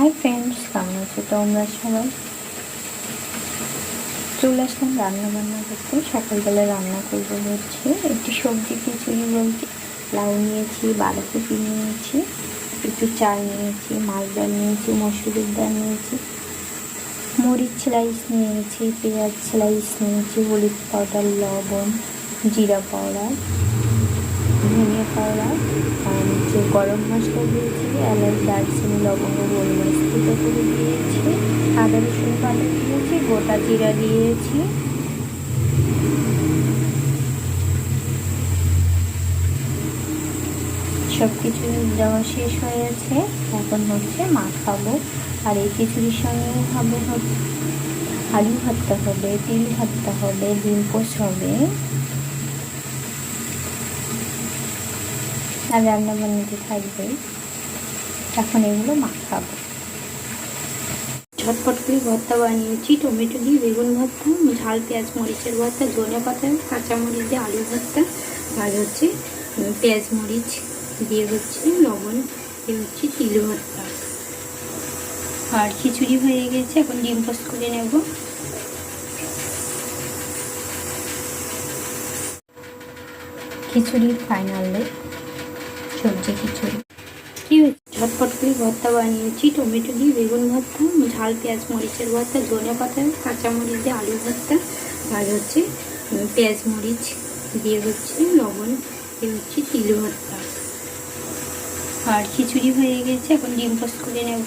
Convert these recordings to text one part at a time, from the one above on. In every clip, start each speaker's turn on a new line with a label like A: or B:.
A: Hi friends কেমন আছো তোমরা সবাই? চলে আসলাম রান্না বান্না করতে। সকালবেলা রান্না করব হচ্ছে একটু সবজি খিচুড়ি বলতে। লাউ নিয়েছি, বাঁধাকপি নিয়েছি, একটু চাল নিয়েছি, মাছ ডাল নিয়েছি, মসুরির ডাল নিয়েছি। মরিচ স্লাইস নিয়েছি, পেঁয়াজ স্লাইস নিয়েছি, হলুদ পাউডার, লবণ, জিরা পাউডার, ধনিয়া পাউডার গরম মশলা দিয়েছি, এলাচ, দারচিনি, লবঙ্গ, গোলমরিচ থেকে করে দিয়েছি। আদা, রসুন বাটা দিয়েছি, গোটা জিরা দিয়েছি। সব কিছু দেওয়া শেষ হয়ে হয়েছে এখন হচ্ছে মাখাবো। আর এই খিচুড়ির সঙ্গে হবে আলু ভাতটা হবে, তিল ভাতটা হবে, ডিম পোস্ট হবে। আর রান্না বান্নাতে থাকবে, এখন এগুলো মাখাবো। ঝটপট করে ভর্তা বানিয়েছি, টমেটো দিয়ে বেগুন ভর্তা, ঝাল, পেঁয়াজ, মরিচের ভর্তা, ধনে পাতা, কাঁচামরিচ দিয়ে আলু ভর্তা, আর হচ্ছে পেঁয়াজ মরিচ দিয়ে হচ্ছে লবণ, দিয়ে হচ্ছে তিল ভর্তা। আর খিচুড়ি হয়ে গেছে, এখন ডিম পোস্ট করে নেব। খিচুড়ির ফাইনাল সবজি খিচুড়ি। কি ঝটপট করে ভর্তা বানিয়েছি টমেটো দিয়ে বেগুন ভর্তা ঝাল পেঁয়াজ মরিচের ভর্তা ধনে পাতা কাঁচামরিচ দিয়ে আলু ভর্তা আর হচ্ছে পেঁয়াজ মরিচ দিয়ে হচ্ছে লবণ দিয়ে হচ্ছে তিল ভর্তা। আর খিচুড়ি হয়ে গেছে এখন ডিম পোস্ট করে নেব।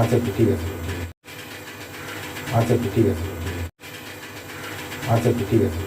B: আচ্ছা আচ্ছা, ঠিক আছে। আচ্ছা আচ্ছা, ঠিক আছে। আচ্ছা, ঠিক আছে।